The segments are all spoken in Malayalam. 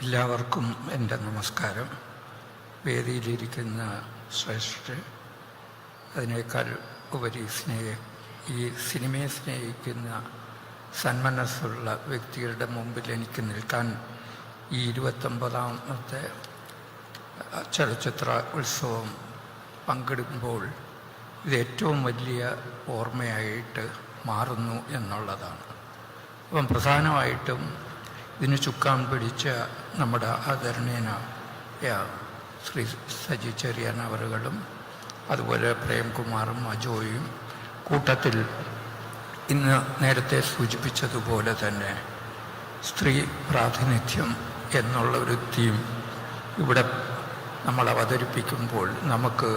എല്ലാവർക്കും എന്റെ നമസ്കാരം. വേദിയിലിരിക്കുന്ന ശ്രേഷ്ഠ അതിനേക്കാൾ ഉപരി സ്നേഹ ഈ സിനിമയെ സ്നേഹിക്കുന്ന സന്മനസ്സുള്ള വ്യക്തികളുടെ മുമ്പിൽ എനിക്ക് നിൽക്കാൻ ഈ ഇരുപത്തൊമ്പതാമത്തെ ചലച്ചിത്ര ഉത്സവം പങ്കെടുക്കുമ്പോൾ ഇത് ഏറ്റവും വലിയ ഓർമ്മയായിട്ട് മാറുന്നു എന്നുള്ളതാണ്. അപ്പം പ്രധാനമായിട്ടും ഇതിന് ചുക്കാൻ പിടിച്ച നമ്മുടെ ആദരണീയനായ ശ്രീ സജി ചെറിയാൻ അവറുകളും അതുപോലെ പ്രേംകുമാറും അജോയും കൂട്ടത്തിൽ ഇന്ന് നേരത്തെ സൂചിപ്പിച്ചതുപോലെ തന്നെ സ്ത്രീ പ്രാതിനിധ്യം എന്നുള്ള ഒരു തീം ഇവിടെ നമ്മൾ അവതരിപ്പിക്കുമ്പോൾ നമുക്ക്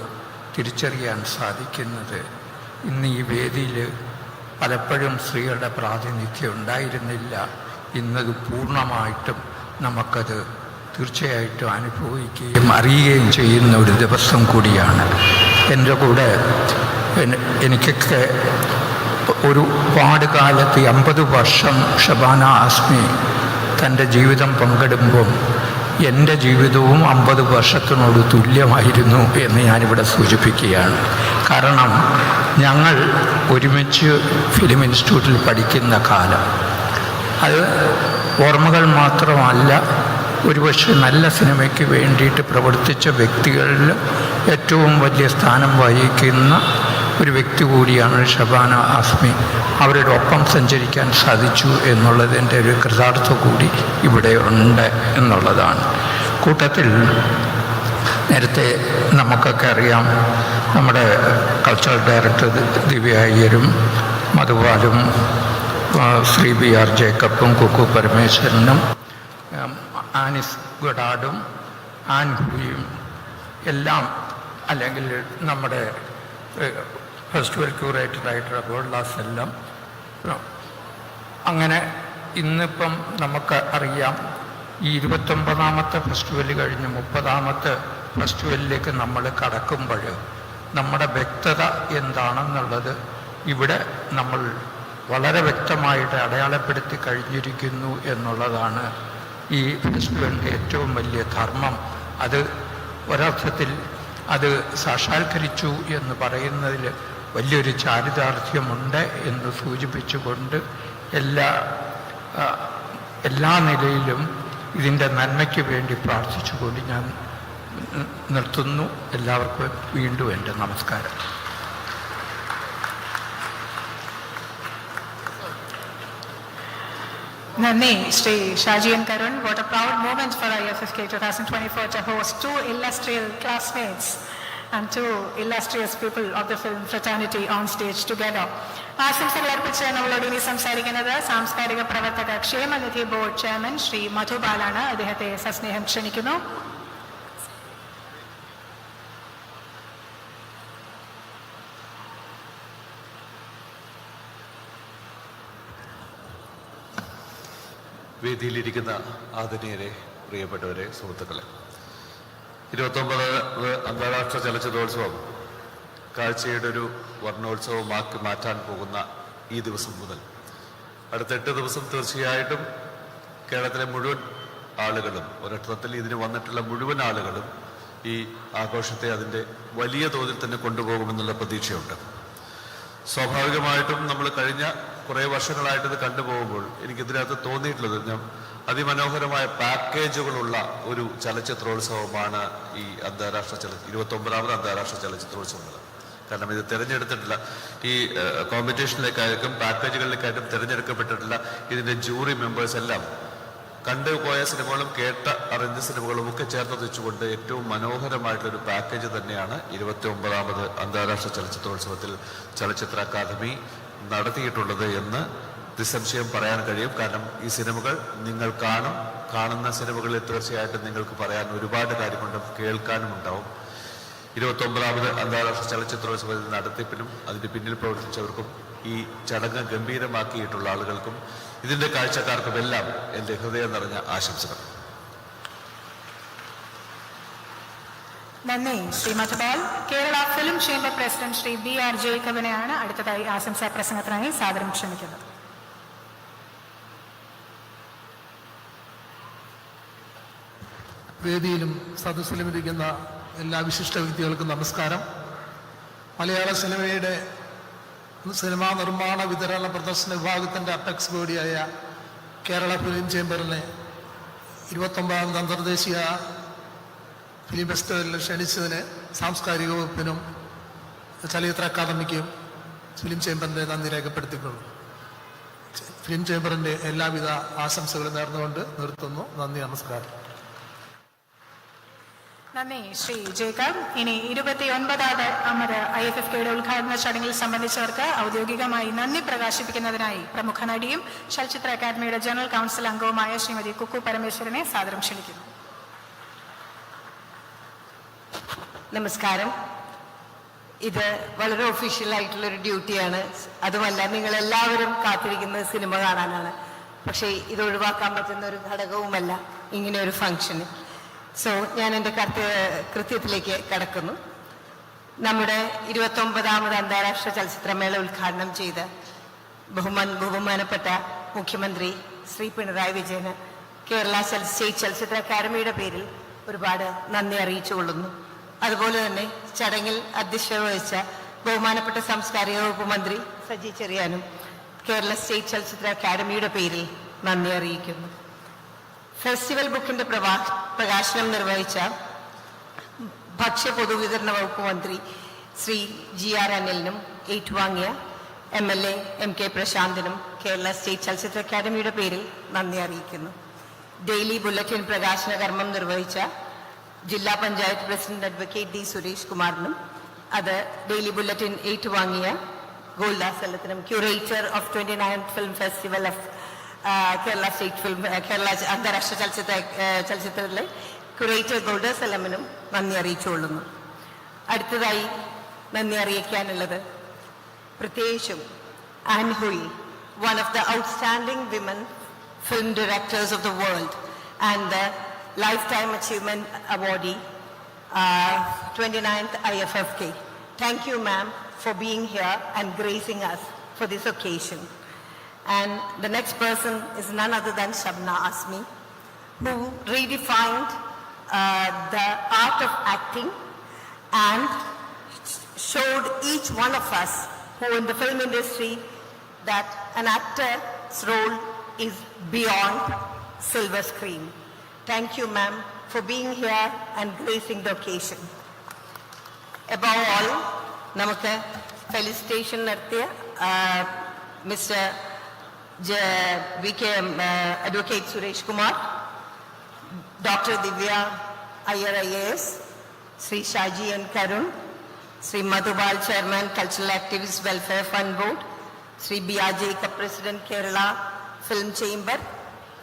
തിരിച്ചറിയാൻ സാധിക്കുന്നത് ഇന്ന് ഈ വേദിയിൽ പലപ്പോഴും സ്ത്രീകളുടെ പ്രാതിനിധ്യം ഉണ്ടായിരുന്നില്ല. ഇന്നത് പൂർണമായിട്ടും നമുക്കത് തീർച്ചയായിട്ടും അനുഭവിക്കുകയും അറിയുകയും ചെയ്യുന്ന ഒരു ദിവസം കൂടിയാണ്. എന്റെ കൂടെ എനിക്കൊക്കെ ഒരു പാട് കാലത്ത് അമ്പത് വർഷം ഷബാന ആസ്മി തന്റെ ജീവിതം പങ്കിടുമ്പം എന്റെ ജീവിതവും അമ്പത് വർഷത്തിനോട് തുല്യമായിരുന്നു എന്ന് ഞാനിവിടെ സൂചിപ്പിക്കുകയാണ്. കാരണം ഞങ്ങൾ ഒരുമിച്ച് ഫിലിം ഇൻസ്റ്റിറ്റ്യൂട്ടിൽ പഠിക്കുന്ന കാലം അത് ഓർമ്മകൾ മാത്രമല്ല ഒരുപക്ഷെ നല്ല സിനിമയ്ക്ക് വേണ്ടിയിട്ട് പ്രവർത്തിച്ച വ്യക്തികളിൽ ഏറ്റവും വലിയ സ്ഥാനം വഹിക്കുന്ന ഒരു വ്യക്തി കൂടിയാണ് ഷബാന ആസ്മി. അവരുടെ ഒപ്പം സഞ്ചരിക്കാൻ സാധിച്ചു എന്നുള്ളതിന്റെ ഒരു കൃതാർത്ഥ കൂടി ഇവിടെ ഉണ്ട് എന്നുള്ളതാണ്. കൂട്ടത്തിൽ നേരത്തെ നമുക്കൊക്കെ അറിയാം നമ്മുടെ കൾച്ചറൽ ഡയറക്ടർ ദിവ്യ അയ്യരും മധുപാലും ശ്രീ ബി ആർ ജേക്കബും കുക്കു പരമേശ്വരനും ആനിസ് ഗൊഡാഡും ആൻഹുയും എല്ലാം അല്ലെങ്കിൽ നമ്മുടെ ഫെസ്റ്റിവൽ ക്യൂറേറ്ററായിട്ടുള്ള ഗോൾഡാസ് എല്ലാം അങ്ങനെ ഇന്നിപ്പം നമുക്ക് അറിയാം ഈ ഇരുപത്തൊമ്പതാമത്തെ ഫെസ്റ്റിവൽ കഴിഞ്ഞ് മുപ്പതാമത്തെ ഫെസ്റ്റിവലിലേക്ക് നമ്മൾ കടക്കുമ്പോൾ നമ്മുടെ വ്യക്തത എന്താണെന്നുള്ളത് ഇവിടെ നമ്മൾ വളരെ അടയാളപ്പെടുത്തി കഴിഞ്ഞിരിക്കുന്നു എന്നുള്ളതാണ് ഈ ഫെസ്റ്റിവലിന്റെ ഏറ്റവും വലിയ ധർമ്മം. അത് ഒരർത്ഥത്തിൽ അത് സാക്ഷാത്കരിച്ചു എന്ന് പറയുന്നതിൽ വലിയൊരു ചാരിതാർത്ഥ്യമുണ്ട് എന്ന് സൂചിപ്പിച്ചുകൊണ്ട് എല്ലാ എല്ലാ നിലയിലും ഇതിന്റെ നന്മയ്ക്ക് വേണ്ടി പ്രാർത്ഥിച്ചുകൊണ്ട് ഞാൻ നിർത്തുന്നു. എല്ലാവർക്കും വീണ്ടും എന്റെ നമസ്കാരം. നന്ദി Shri Shaji N Karun what a proud moment for I F F K two thousand twenty four to host to illustrious classmates and to illustrious people of the film fraternity on stage together ആശംസകൾ അർപ്പിച്ച് നമ്മളോട് ഇനി സംസാരിക്കുന്നത് സാംസ്കാരിക പ്രവർത്തക ക്ഷേമനിധി ബോർഡ് ചെയർമാൻ ശ്രീ മധുബാലാണ് അദ്ദേഹത്തെ സസ്നേഹം ക്ഷണിക്കുന്നു വേദിയിലിരിക്കുന്ന ആദരണീയരെ പ്രിയപ്പെട്ടവരെ സുഹൃത്തുക്കളെ. ഇരുപത്തൊമ്പത് അന്താരാഷ്ട്ര ചലച്ചിത്രോത്സവം. കാഴ്ചയുടെ ഒരു വർണോത്സവമാക്കി മാറ്റാൻ പോകുന്ന ഈ ദിവസം മുതൽ. അടുത്ത എട്ട് ദിവസം തീർച്ചയായിട്ടും കേരളത്തിലെ മുഴുവൻ ആളുകളും ഒരർത്ഥത്തിൽ ഇതിന് വന്നിട്ടുള്ള മുഴുവൻ ആളുകളും ഈ ആഘോഷത്തെ അതിന്റെ വലിയ തോതിൽ തന്നെ കൊണ്ടുപോകുമെന്നുള്ള പ്രതീക്ഷയുണ്ട്. സ്വാഭാവികമായിട്ടും നമ്മൾ കഴിഞ്ഞ കുറേ വർഷങ്ങളായിട്ട് ഇത് കണ്ടുപോകുമ്പോൾ എനിക്ക് ഇതിനകത്ത് തോന്നിയിട്ടുള്ളത് ഞാൻ അതിമനോഹരമായ പാക്കേജുകളുള്ള ഒരു ചലച്ചിത്രോത്സവമാണ് ഈ അന്താരാഷ്ട്ര ചല ഇരുപത്തൊമ്പതാമത് അന്താരാഷ്ട്ര ചലച്ചിത്രോത്സവം കാരണം ഇത് തിരഞ്ഞെടുത്തിട്ടില്ല. ഈ കോമ്പറ്റീഷനിലേക്കായിരിക്കും പാക്കേജുകളിലേക്കായിട്ടും തിരഞ്ഞെടുക്കപ്പെട്ടിട്ടുള്ള ഇതിന്റെ ജൂറി മെമ്പേഴ്സ് എല്ലാം കണ്ടുപോയ സിനിമകളും കേട്ട അറിഞ്ഞ സിനിമകളും ഒക്കെ ചേർത്ത് വെച്ചുകൊണ്ട് ഏറ്റവും മനോഹരമായിട്ടുള്ളൊരു പാക്കേജ് തന്നെയാണ് ഇരുപത്തി ഒമ്പതാമത് അന്താരാഷ്ട്ര ചലച്ചിത്രോത്സവത്തിൽ ചലച്ചിത്ര അക്കാദമി. നടത്തിയിട്ടുള്ളത് എന്ന് നിസ്സംശയം പറയാൻ കഴിയും. കാരണം ഈ സിനിമകൾ നിങ്ങൾ കാണും. കാണുന്ന സിനിമകളിൽ തീർച്ചയായിട്ടും നിങ്ങൾക്ക് പറയാൻ ഒരുപാട് കാര്യങ്ങളുണ്ട്. കേൾക്കാനും ഉണ്ടാവും. ഇരുപത്തി ഒമ്പതാമത് അന്താരാഷ്ട്ര ചലച്ചിത്രോത്സവത്തിൽ നടത്തിപ്പിനും അതിന്റെ പിന്നിൽ പ്രവർത്തിച്ചവർക്കും ഈ ചടങ്ങ് ഗംഭീരമാക്കിയിട്ടുള്ള ആളുകൾക്കും ഇതിന്റെ കാഴ്ചക്കാർക്കുമെല്ലാം എന്റെ ഹൃദയം നിറഞ്ഞ ആശംസകൾ. നന്ദി Shri Madhupal Kerala film chamber president Shri B R ജേക്കബിനെയാണ് അടുത്തതായി ആശംസാ പ്രസംഗത്തിനായി സാദരം ക്ഷണിക്കുന്നത്. വേദിയിലും സദസ്സിലും ഇരിക്കുന്ന എല്ലാ വിശിഷ്ട വ്യക്തികൾക്കും നമസ്കാരം. മലയാള സിനിമയുടെ സിനിമാ നിർമ്മാണ വിതരണ പ്രദർശന വിഭാഗത്തിന്റെ അപ്പെക്സ് ബോഡിയായ കേരള ഫിലിം ചേംബറിനെ ഇരുപത്തൊമ്പതാം അന്തർദേശീയ ഫിലിം ഫെസ്റ്റിവലിൽ ക്ഷണിച്ചതിന് സാംസ്കാരിക വകുപ്പിനും ചലച്ചിത്ര അക്കാദമിക്കും ഫിലിം ചേംബറിന്റെ നന്ദി രേഖപ്പെടുത്തിയിട്ടുള്ളൂ ഫിലിം ചേംബറിന്റെ എല്ലാവിധ ആശംസകളും നേർന്നുകൊണ്ട് നിർത്തുന്നു. നന്ദി നമസ്കാരം. നന്ദി ശ്രീ ജേക്കബ് ഇനി ഇരുപത്തി ഒൻപതാമത് അമര ഐ എഫ് എഫ് കെയുടെ ഉദ്ഘാടന ചടങ്ങിൽ സംബന്ധിച്ചവർക്ക് ഔദ്യോഗികമായി നന്ദി പ്രകാശിപ്പിക്കുന്നതിനായി പ്രമുഖ നടിയും ചലച്ചിത്ര അക്കാദമിയുടെ ജനറൽ കൗൺസിൽ അംഗവുമായ ശ്രീമതി കുക്കു പരമേശ്വരനെ സാദരം ക്ഷണിക്കുന്നു. നമസ്കാരം. ഇത് വളരെ ഒഫീഷ്യൽ ആയിട്ടുള്ള ഒരു ഡ്യൂട്ടിയാണ് അതുമല്ല നിങ്ങൾ എല്ലാവരും കാത്തിരിക്കുന്നത് സിനിമ കാണാനാണ്. പക്ഷേ ഇത് ഒഴിവാക്കാൻ പറ്റുന്ന ഒരു ഘടകവുമല്ല ഇങ്ങനെ ഒരു ഫംഗ്ഷന് സോ ഞാൻ എന്റെ കൃത്യ കൃത്യത്തിലേക്ക് കടക്കുന്നു. നമ്മുടെ ഇരുപത്തൊമ്പതാമത് അന്താരാഷ്ട്ര ചലച്ചിത്രമേള ഉദ്ഘാടനം ചെയ്ത് ബഹുമാൻ ബഹുമാനപ്പെട്ട മുഖ്യമന്ത്രി ശ്രീ പിണറായി വിജയന് കേരള സ്റ്റേറ്റ് ചലച്ചിത്ര അക്കാദമിയുടെ പേരിൽ ഒരുപാട് നന്ദി അറിയിച്ചുകൊള്ളുന്നു. അതുപോലെ തന്നെ ചടങ്ങിൽ അധ്യക്ഷത വഹിച്ച ബഹുമാനപ്പെട്ട സാംസ്കാരിക വകുപ്പ് മന്ത്രി സജി ചെറിയാനും കേരള സ്റ്റേറ്റ് ചലച്ചിത്ര അക്കാദമിയുടെ പേരിൽ നന്ദി അറിയിക്കുന്നു. ഫെസ്റ്റിവൽ ബുക്കിന്റെ പ്രവാ പ്രകാശനം നിർവഹിച്ച ഭക്ഷ്യ പൊതുവിതരണ വകുപ്പ് മന്ത്രി ശ്രീ ജി ആർ അനിലിനും ഏറ്റുവാങ്ങിയ M L A M K പ്രശാന്തിനും Kerala state ചലച്ചിത്ര അക്കാദമിയുടെ പേരിൽ നന്ദി അറിയിക്കുന്നു. ഡെയിലി ബുള്ളറ്റിൻ പ്രകാശന കർമ്മം നിർവഹിച്ച ജില്ലാ panchayat president advocate D Suresh കുമാറിനും അത് ഡെയിലി ബുള്ളറ്റിൻ ഏറ്റുവാങ്ങിയ ഗോൾദാസ് അല്ലത്തിനും curator of twenty nine film festival of Kerala state film Kerala അന്താരാഷ്ട്ര ചലച്ചിത്ര ചലച്ചിത്രത്തിലെ ക്യൂറേറ്റർ ഗോൾഡേഴ്സ് എല്ലമിനും നന്ദി അറിയിച്ചുകൊള്ളുന്നു. അടുത്തതായി നന്ദി അറിയിക്കാനുള്ളത് പ്രത്യേകിച്ചും Ann Hui one of the outstanding women film directors of the world and the Lifetime Achievement Awardee, uh, 29th IFFK. Thank you, ma'am, for being here and gracing us for this occasion. And the next person is none other than Shabna Asmi, who redefined uh, the art of acting and showed each one of us who in the film industry that an actor's role is beyond silver screen. Thank you, ma'am, for being here and gracing the occasion. Above all, നമുക്ക് ഫെലിസിറ്റേഷൻ നടത്തിയ mister V K advocate Suresh Kumar doctor Divya Iyer I A S Shri Shaji N Karun Shri Madhupal chairman cultural activist welfare fund board Shri B R Jacob president Kerala film chamber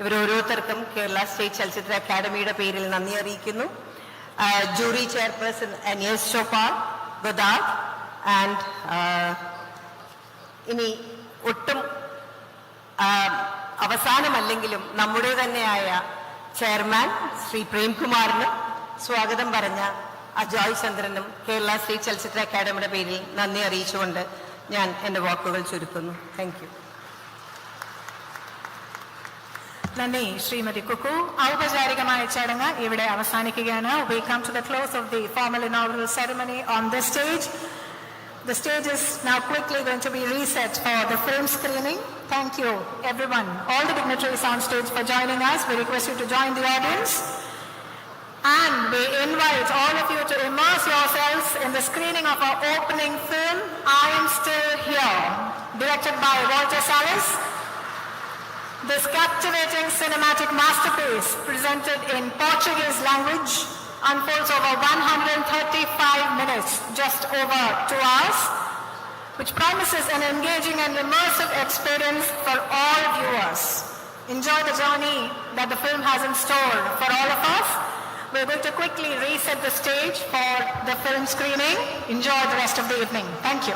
ഇവർ ഓരോരുത്തർക്കും കേരള സ്റ്റേറ്റ് ചലച്ചിത്ര അക്കാദമിയുടെ പേരിൽ നന്ദി അറിയിക്കുന്നു. ജൂറി ചെയർപേഴ്സൺ അനിയസ് ചോപ്പാർ ഗുദാവ് ആൻഡ് ഇനി ഒട്ടും അവസാനമല്ലെങ്കിലും നമ്മുടെ തന്നെയായ ചെയർമാൻ ശ്രീ പ്രേംകുമാറിന് സ്വാഗതം പറഞ്ഞ അജോയ് ചന്ദ്രനും കേരള സ്റ്റേറ്റ് ചലച്ചിത്ര അക്കാദമിയുടെ പേരിൽ നന്ദി അറിയിച്ചുകൊണ്ട് ഞാൻ എന്റെ വാക്കുകൾ ചുരുക്കുന്നു. Thank നന്ദി ശ്രീമതി കുക്കു ഔപചാരികമായ ചടങ്ങ് ഇവിടെ അവസാനിക്കുകയാണ് we come to the close of the formal inaugural ceremony on the stage The stage is now quickly going to be reset for the film screening. Thank you, everyone, all the dignitaries on stage for joining us. We request you to join the audience. And we invite all of you to immerse yourselves in the screening of our opening film, I Am Still Here, directed by Walter Salles. This captivating cinematic masterpiece, presented in Portuguese language, unfolds over 135 minutes, just over two hours, which promises an engaging and immersive experience for all viewers. Enjoy the journey that the film has in store for all of us. We're going to quickly reset the stage for the film screening. Enjoy the rest of the evening. Thank you.